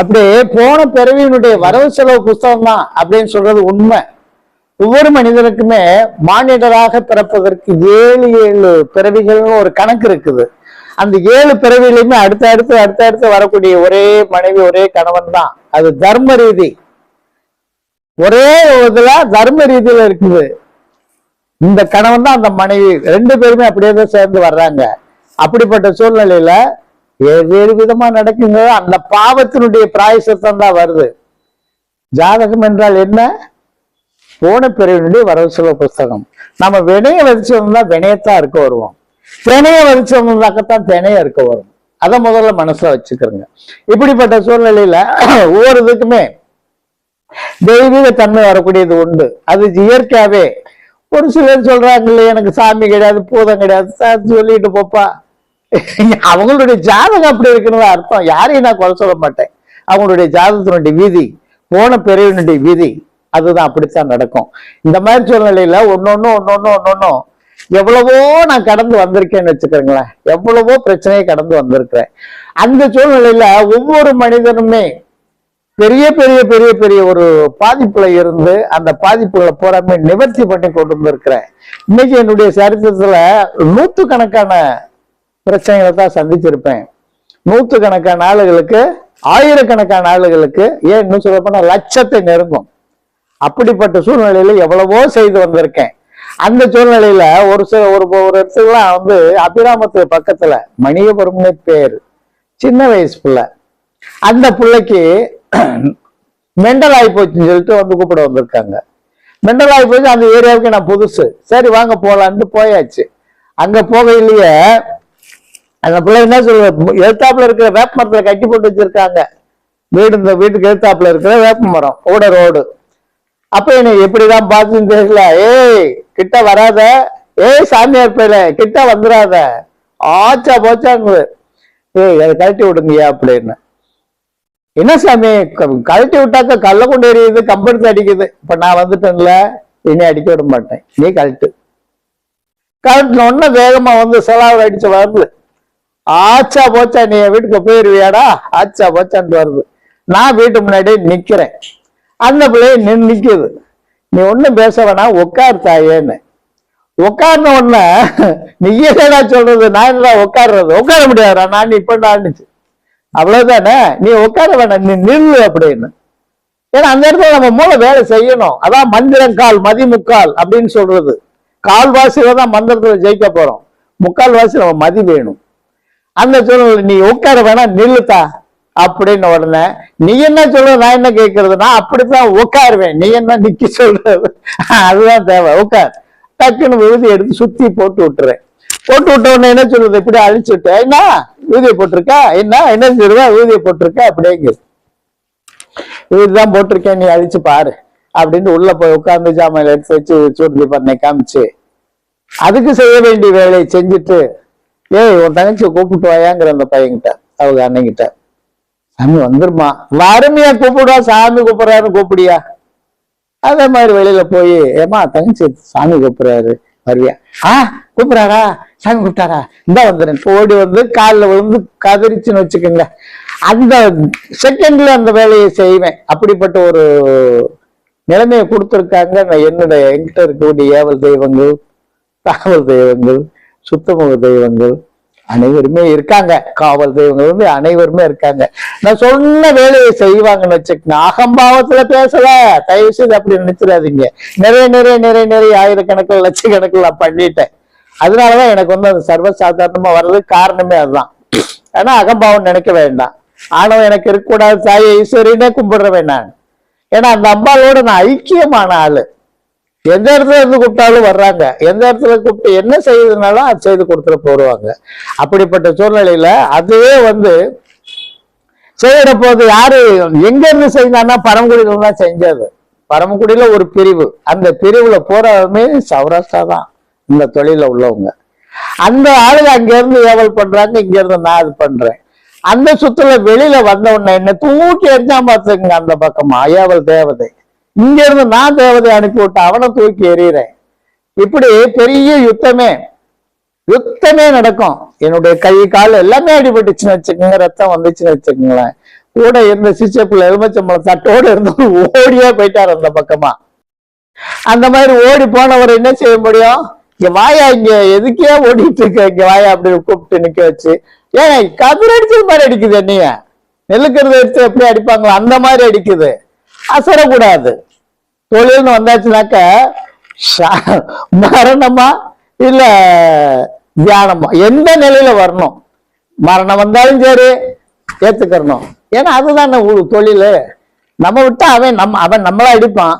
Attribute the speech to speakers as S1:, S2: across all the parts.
S1: அப்படியே போன பிறவியினுடைய வரவு செலவு புஸ்தகம் தான் அப்படின்னு சொல்றது உண்மை. ஒவ்வொரு மனிதனுக்குமே மானிடராக பிறப்பதற்கு ஏழு ஏழு பிறவிகள்னு ஒரு கணக்கு இருக்குது. அந்த ஏழு பிறவிலையுமே அடுத்த அடுத்து அடுத்த அடுத்து வரக்கூடிய ஒரே மனைவி ஒரே கணவன் தான். அது தர்ம ரீதி. ஒரே இதுல தர்ம ரீதியில இருக்குது. இந்த கணவன் தான் அந்த மனைவி. ரெண்டு பேருமே அப்படியே தான் சேர்ந்து வர்றாங்க. அப்படிப்பட்ட சூழ்நிலையில வெவ்வேறு விதமா நடக்குங்க? அந்த பாவத்தினுடைய பிராயசத்தம் தான் வருது. ஜாதகம் என்றால் என்ன? போன பிறவினுடைய வரவு செலவு புஸ்தகம். நம்ம வினைய வதிச்சோம்னா வினையத்தான் இருக்க வருவோம். திணைய வதிச்சோம்னாக்கத்தான் திணைய இருக்க வரும். அதை முதல்ல மனசுல வச்சுக்கிறோங்க. இப்படிப்பட்ட சூழ்நிலையில ஒவ்வொரு இதுக்குமே தெய்வீக தன்மை வரக்கூடியது உண்டு. அது இயற்கையாவே. ஒரு சிலர் சொல்றாங்க இல்லையா எனக்கு சாமி கிடையாது பூதம் கிடையாது. சொல்லிட்டு போப்பா. அவங்களுடைய ஜாதகம் அப்படி இருக்குன்னு அர்த்தம். யாரையும் நான் குறை சொல்ல மாட்டேன். அவங்களுடைய ஜாதகத்தினுடைய விதி போன பெரியவனுடைய விதி அதுதான் அப்படித்தான் நடக்கும். இந்த மாதிரி சூழ்நிலையில ஒன்னொன்னு ஒன்னொன்னு ஒன்னொன்னு எவ்வளவோ நான் கடந்து வந்திருக்கேன்னு வச்சுக்கிறேங்களேன் எவ்வளவோ பிரச்சனையை கடந்து வந்திருக்கிறேன். அந்த சூழ்நிலையில ஒவ்வொரு மனிதனுமே பெரிய பெரிய பெரிய பெரிய ஒரு பாதிப்புல இருந்து அந்த பாதிப்புகளை பூராமே நிவர்த்தி பண்ணி கொண்டு வந்திருக்கிறேன். இன்னைக்கு என்னுடைய சரித்திரத்துல நூத்துக்கணக்கான பிரச்சனைகளை தான் சந்திச்சிருப்பேன். நூற்றுக்கணக்கான ஆளுகளுக்கு ஆயிரக்கணக்கான ஆளுகளுக்கு ஏன் இன்னும் சொல்ல போனா லட்சத்தை நெருங்கும். அப்படிப்பட்ட சூழ்நிலையில எவ்வளவோ செய்து வந்திருக்கேன். அந்த சூழ்நிலையில ஒரு சில ஒரு ஒரு இடத்துக்குலாம் வந்து அபிராமத்து பக்கத்துல மணியபுரம்னு பேர். சின்ன வயசு பிள்ளை. அந்த பிள்ளைக்கு மெண்டல் ஆகி போச்சுன்னு சொல்லிட்டு வந்து கூப்பிட வந்திருக்காங்க. மெண்டல் ஆகி போச்சு அந்த ஏரியாவுக்கு நான் புதுசு. சரி வாங்க போலான்ட்டு போயாச்சு. அங்க போகையிலேயே அந்த பிள்ளை என்ன சொல்லுது? எழுத்தாப்புல இருக்கிற வேப்ப மரத்துல கட்டி போட்டு வச்சிருக்காங்க. வீடு இந்த வீட்டுக்கு எழுத்தாப்புல இருக்கிற வேப்ப மரம் ஓட ரோடு. அப்ப என்னை எப்படிதான் பார்த்துன்னு தெரியல. ஏய் கிட்ட வராத. ஏய் சாமியார் பேல கிட்ட வந்துடாத ஆச்சா போச்சாங்குது. ஏய் அதை கழட்டி விடுங்கய்யா அப்படின்னு. என்ன சாமி கழட்டி விட்டாக்க கல்ல கொண்டு எறியுது கம்பெடுத்து அடிக்குது. இப்ப நான் வந்துட்டேன்ல இனி அடிக்க விட மாட்டேன். நீ கழட்டு. கழட்டின உடனே வேகமா வந்து செலாவில் அடிச்சு வருது ஆச்சா போச்சா நீ என் வீட்டுக்கு போயிருவியாடா? ஆச்சா போச்சான்ட்டு வருது. நான் வீட்டு முன்னாடி நிக்கிறேன். அந்த பிள்ளைய நின்று நிக்குது. நீ ஒண்ணும் பேச வேணாம் உட்கார் தாயேன்னு. உட்கார்ன உடனே நீயே என்னடா சொல்றது? நான் என்னடா உட்கார்றது உட்கார முடியாதுடா நான் இப்ப நான்னுச்சு. அவ்வளவுதானே? நீ உட்கார வேணாம் நீ நில்லு அப்படின்னு. ஏன்னா அந்த இடத்துல நம்ம மூளை வேலை செய்யணும். அதான் மந்திரங்கால் மதிமுக்கால் அப்படின்னு சொல்றது. கால்வாசியில தான் மந்திரத்துல ஜெயிக்க போறோம். முக்கால்வாசி நம்ம மதி வேணும். அந்த சூழ்நிலை நீ உட்கார வேணாம் நில்லுத்தா அப்படின்னு உடனே நீ என்ன சொல்ற நான் என்ன கேட்கறதுனா அப்படித்தான் உட்காருவேன். நீ என்ன நிக்க சொல்றது அதுதான் தேவை. உட்கார். டக்குன்னு விழுதி எடுத்து சுத்தி போட்டு விட்டுறேன். போட்டு விட்ட உடனே என்ன சொல்றது? இப்படி அழிச்சுட்டு என்ன? ஊதியை போட்டிருக்கா? என்ன? என்ன சொல்லுவா ஊதியை போட்டிருக்கா? அப்படிங்கிறது இதுதான் போட்டிருக்கேன். நீ அழிச்சு பாரு அப்படின்ட்டு உள்ள போய் உட்கார்ந்து ஜாமான் எடுத்து வச்சு சூடு பண்ணை காமிச்சு அதுக்கு செய்ய வேண்டிய வேலையை செஞ்சுட்டு ஏய் உன் தங்கச்சியை கூப்பிட்டு வாயாங்கிற அந்த பையன்கிட்ட அவங்க அண்ணங்கிட்ட சாமி வந்துருமா. வறுமையா கூப்பிடுவா சாமி கூப்பிடுறாருன்னு கூப்பிடியா? அதே மாதிரி வெளியில போய் ஏமா தங்கச்சி சாமி கூப்பிடுறாரு. வருவியா? ஆ கூப்பிடுறாரா? சாமி கூப்பிட்டாரா? இந்த வந்துடுறேன். ஓடி வந்து காலில் விழுந்து கதறிச்சுன்னு வச்சுக்கோங்க அந்த செகண்ட்ல அந்த வேலையை செய்வேன். அப்படிப்பட்ட ஒரு நிலைமையை கொடுத்துருக்காங்க. நான் என்னுடைய என்கிட்ட இருக்கக்கூடிய ஏவல் தெய்வங்கள் காவல் தெய்வங்கள் சுத்தமுக தெய்வங்கள் அனைவருமே இருக்காங்க. காவல் தெய்வங்கள் வந்து அனைவருமே இருக்காங்க. நான் சொன்ன வேலையை செய்வாங்கன்னு வச்சுக்கோங்க அகம்பாவத்துல பேசல. தயவு செய்து அப்படி நினைச்சிடாதீங்க. நிறைய நிறைய நிறைய நிறைய ஆயிரக்கணக்கில் லட்சக்கணக்கில் நான் பண்ணிட்டேன். அதனாலதான் எனக்கு வந்து அது சர்வசாதாரணமா வர்றதுக்கு காரணமே அதுதான். ஆனா அகம்பாவம் நினைக்க வேண்டாம். ஆனவன் எனக்கு இருக்கக்கூடாது தாயை ஈஸ்வரினே கும்பிடுறவேன் நான். ஏன்னா அந்த அம்பாளோட நான் ஐக்கியமான ஆளு. எந்த இடத்துல இருந்து கூப்பிட்டாலும் வர்றாங்க. எந்த இடத்துல கூப்பிட்டு என்ன செய்யுதுனாலும் அது செய்து கொடுத்துட்டு போடுவாங்க. அப்படிப்பட்ட சூழ்நிலையில அதுவே வந்து செய்யற போது யாரு எங்க இருந்து செய்தான்னா பரமக்குடியில தான் செஞ்சது. பரமக்குடியில ஒரு பிரிவு. அந்த பிரிவுல போறவுமே சௌராஷ்டிரா தான் இந்த தொழில உள்ளவங்க. அந்த ஆளுங்க அங்க இருந்து ஏவல் பண்றாங்க இங்க இருந்து நான் இது பண்றேன். அந்த சுத்துல வெளியில வந்த உடனே என்ன தூக்கி எரிஞ்சா பார்த்துங்க அந்த பக்கமா. ஏவல் தேவதை. இங்க இருந்து நான் தேவதை அனுப்பி விட்டு அவனை தூக்கி எறிகிறேன் இப்படி பெரிய யுத்தமே யுத்தமே நடக்கும். என்னுடைய கை கால் எல்லாமே அடிபட்டுச்சுன்னு வச்சுக்கோங்க ரத்தம் வந்துச்சுன்னு வச்சுக்கோங்களேன். கூட இருந்த சிச்சப்பில் எலுமிச்சம்பழம் தட்டோடு இருந்து ஓடியே போயிட்டார் அந்த பக்கமா. அந்த மாதிரி ஓடி போனவர் என்ன செய்ய முடியும்? இங்க வாயா இங்க எதுக்கே ஓடிட்டு இருக்க இங்க வாயா அப்படி கூப்பிட்டு நிக்க வச்சு. ஏன் கதிர் அடிச்சது மாதிரி அடிக்குது என்னைய. நெல்லுக்கிறது எடுத்து எப்படி அடிப்பாங்களோ அந்த மாதிரி அடிக்குது. அசரக்கூடாது. தொழில்னு வந்தாச்சுனாக்க சா- மரணமா இல்ல தியானமா? எந்த நிலையில வரணும்? மரணம் வந்தாலும் சரி ஏத்துக்கிறணும். ஏன்னா அதுதானே உ- தொழில். நம்ம விட்டா அவன் நம்ம அவன் நம்மள அடிப்பான்.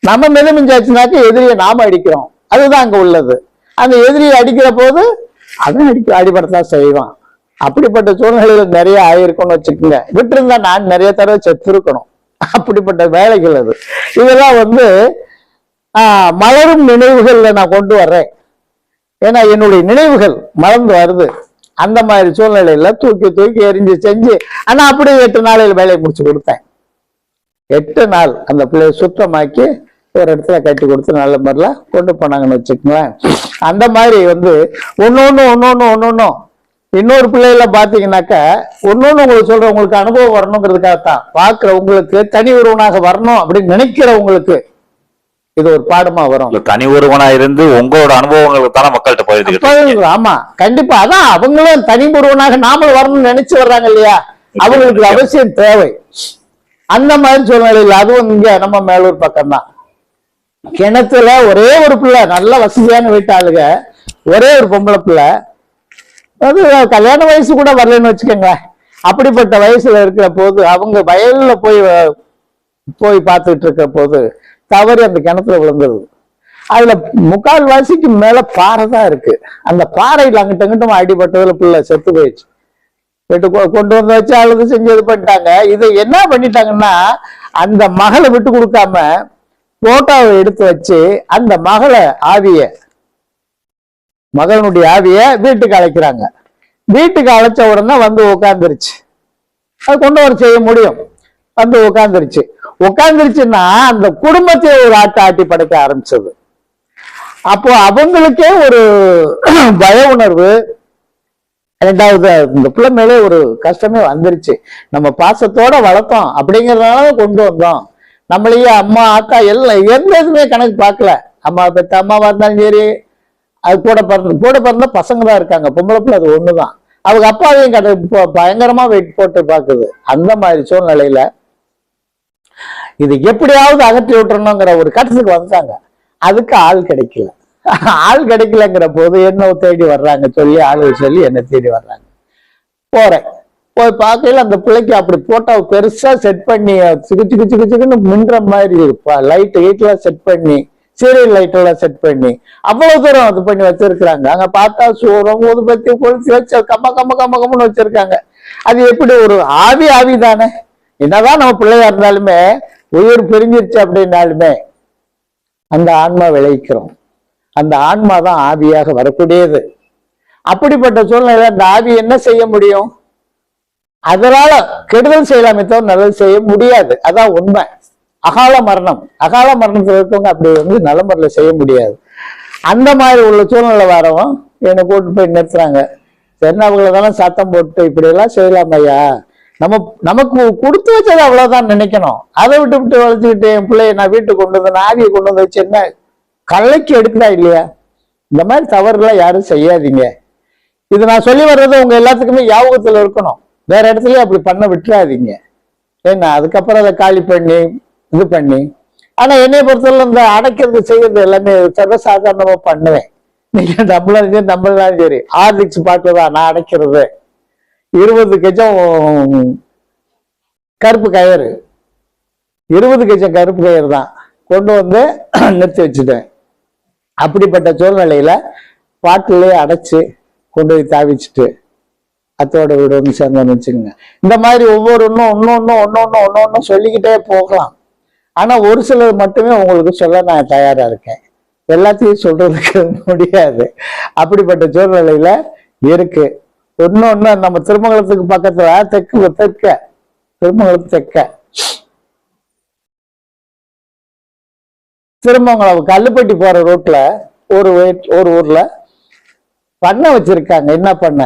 S1: நம்ம மிதமிஞ்சாச்சுனாக்க எதிரியை நாம அடிக்கிறோம். அதுதான் அங்க உள்ளது. அந்த எதிரியை அடிக்கிற போது அவன் அடிக்க அடிபடத்தான் செய்வான். அப்படிப்பட்ட சூழ்நிலைகள் நிறைய ஆயிருக்கும்னு வச்சுக்கோங்க. விட்டிருந்தா நான் நிறைய தடவை செத்து இருக்கணும் அப்படிப்பட்ட வேலைகள் அது. இதெல்லாம் வந்து மலரும் நினைவுகள்ல நான் கொண்டு வர்றேன். ஏன்னா என்னுடைய நினைவுகள் மலர்ந்து வருது. அந்த மாதிரி சூழ்நிலையில தூக்கி தூக்கி எரிஞ்சு செஞ்சு ஆனா அப்படியே எட்டு நாளையில் வேலையை முடிச்சு கொடுத்தேன். எட்டு நாள் அந்த பிள்ளைய சுத்தமாக்கி ஒரு இடத்துல கட்டி கொடுத்து நல்ல மாதிரிலாம் கொண்டு போனாங்கன்னு வச்சுக்கோங்களேன். அந்த மாதிரி வந்து ஒன்னொன்னு ஒன்னொன்னு ஒன்னொன்னும் இன்னொரு பிள்ளைகள பாத்தீங்கன்னாக்க ஒன்னொன்னு உங்களுக்கு சொல்ற உங்களுக்கு அனுபவம் வரணுங்கிறதுக்காகத்தான். பாக்குற உங்களுக்கு தனி ஒருவனாக வரணும் அப்படின்னு நினைக்கிறவங்களுக்கு இது ஒரு பாடமா வரும்.
S2: தனி ஒருவனா இருந்து உங்களோட அனுபவங்களுக்கு தானே மக்கள்கிட்ட
S1: பழகுது, ஆமா கண்டிப்பா. அதான் அவங்களும் தனி ஒருவனாக நாமளும் வரணும்னு நினைச்சு வர்றாங்க இல்லையா? அவங்களுக்கு அவசியம் தேவை. அந்த மாதிரி சூழ்நிலையில் அதுவும் இங்க நம்ம மேலூர் பக்கம்தான். கிணத்துல ஒரே ஒரு பிள்ளை நல்ல வசதியான வீட்டு ஆளுங்க ஒரே ஒரு பொம்பளை பிள்ளை அது கல்யாண வயசு கூட வரலன்னு வச்சுக்கோங்களேன். அப்படிப்பட்ட வயசுல இருக்கிற போது அவங்க வயல்ல போய் போய் பார்த்துட்டு இருக்கிற போது தவறி அந்த கிணத்துல விழுந்தது அதுல முக்கால் வாசிக்கு மேல பாறை தான் இருக்கு. அந்த பாறையில் அங்கிட்ட அங்கிட்டும் அடிபட்டதுல பிள்ளை செத்து போயிடுச்சு. விட்டு கொ- கொண்டு வந்து வச்சு அழுது செஞ்சு இது பண்ணிட்டாங்க. இதை என்ன பண்ணிட்டாங்கன்னா அந்த மகளை விட்டு கொடுக்காம போட்டோவை எடுத்து வச்சு அந்த மகளை ஆவிய மகனுடைய ஆவியை வீட்டுக்கு அழைக்கிறாங்க. வீட்டுக்கு அழைச்ச உடனே வந்து உட்காந்துருச்சு அது கொண்டு வர செய்ய முடியும். வந்து உட்காந்துருச்சு உட்காந்துருச்சுன்னா அந்த குடும்பத்தை ஒரு ஆட்ட ஆட்டி படைக்க ஆரம்பிச்சது. அப்போ அவங்களுக்கே ஒரு பய உணர்வு. ரெண்டாவது இந்த பிள்ளை மேலே ஒரு கஷ்டமே வந்துருச்சு. நம்ம பாசத்தோட வளர்த்தோம் அப்படிங்கிறதுனால கொண்டு வந்தோம். நம்மளையே அம்மா அக்கா எல்லாம் எந்த இதுவுமே கணக்கு பார்க்கல. அம்மா பெத்த அம்மாவா இருந்தாலும் சரி அது கூட பிறந்த கூட பிறந்த பசங்க தான் இருக்காங்க. பொம்பளை பிள்ளை அது ஒண்ணுதான். அவங்க அப்பாவையும் கட பயங்கரமாக பயங்கரமா வெயிட் போட்டு பார்க்குது. அந்த மாதிரி சூழ்நிலையில இது எப்படியாவது அகற்றி விட்டுறணுங்கிற ஒரு கட்டத்துக்கு வந்தாங்க அதுக்கு ஆள் கிடைக்கல. ஆள் கிடைக்கலங்கிற போது என்ன தேடி வர்றாங்க சொல்லி ஆளுகள் சொல்லி என்ன தேடி வர்றாங்க? போறேன். போய் பார்க்கையில அந்த பிள்ளைக்கு அப்படி போட்டோ பெருசா செட் பண்ணி சிக்கு சிக்கு சிக்கு சிக்குன்னு மின்ற மாதிரி லைட் எல்லாம் செட் பண்ணி சீரியல் லைட்டோட செட் பண்ணி அவ்வளவு தூரம் இது பண்ணி வச்சிருக்கிறாங்க. அங்க பார்த்தா சூரம் ஊதுபத்தி கொளுத்தி வச்சு கம்ம கம்ம கம்ம கம்மன்னு வச்சிருக்காங்க. அது எப்படி ஒரு ஆவி ஆவி தானே? என்னதான் நம்ம பிள்ளையா இருந்தாலுமே உயிர் பிரிஞ்சிருச்சு அப்படின்னாலுமே அந்த ஆன்மா விளைவிக்கிறோம் அந்த ஆன்மா தான் ஆவியாக வரக்கூடியது. அப்படிப்பட்ட சூழ்நிலை அந்த ஆவி என்ன செய்ய முடியும்? அதனால கெடுதல் செய்யலாமே தவிர நல்லது செய்ய முடியாது. அதான் உண்மை. அகால மரணம். அகால மரணத்தில் இருக்கவங்க அப்படி வந்து நலம்பரில் செய்ய முடியாது. அந்த மாதிரி உள்ள சூழ்நிலை வரவும் என்னை கூட்டு போய் நிறுத்துறாங்க. சரி தானே சத்தம் போட்டு இப்படி எல்லாம் செய்யலாம் ஐயா? நம்ம நமக்கு கொடுத்து வச்சது அவ்வளவுதான் நினைக்கணும். அதை விட்டு விட்டு வளர்த்துக்கிட்டு என் பிள்ளைய நான் வீட்டுக்கு கொண்டு வந்து நான் ஆவியை கொண்டு வந்து வச்சு என்ன கலைக்கு எடுக்குதா இல்லையா? இந்த மாதிரி தவறுலாம் யாரும் செய்யாதீங்க. இது நான் சொல்லி வர்றது உங்க எல்லாத்துக்குமே யாபகத்தில் இருக்கணும். வேற இடத்துலயும் அப்படி பண்ண விட்டுறாதீங்க. ஏன்னா அதுக்கப்புறம் அதை காலி பண்ணி இது பண்ணி. ஆனா என்னைய பொறுத்தவரை இந்த அடைக்கிறது செய்யறது எல்லாமே சர்வசாதாரணமா பண்ணுவேன். நீங்க நம்மளும் சரி நம்மளாலும் சரி. ஆர்டிக்ஸ் பாட்டு தான் நான் அடைக்கிறது. இருபது கஜம் கருப்பு கயிறு. இருபது கஜம் கருப்பு கயிறு தான் கொண்டு வந்து நிறுத்தி வச்சுட்டேன். அப்படிப்பட்ட சூழ்நிலையில பாட்டிலே அடைச்சு கொண்டு போய் தாவிச்சுட்டு அத்தோட வீடு ஒன்று சேர்ந்தோன்னு வச்சுக்கோங்க. இந்த மாதிரி ஒவ்வொரு ஒன்றும் ஒன்று ஒன்றும் சொல்லிக்கிட்டே போகலாம். ஆனா ஒரு சிலர் மட்டுமே உங்களுக்கு சொல்ல நான் தயாரா இருக்கேன். எல்லாத்தையும் சொல்றதுக்கு முடியாது. அப்படிப்பட்ட சூழ்நிலையில இருக்கு. இன்னொன்னு நம்ம திருமங்கலத்துக்கு பக்கத்துல தெற்கு தெற்க. திருமங்கலம் தெற்க. திருமங்கலம் கல்லுப்பட்டி போற ரோட்ல ஒரு ஒரு ஊர்ல பண்ண வச்சிருக்காங்க. என்ன பண்ண?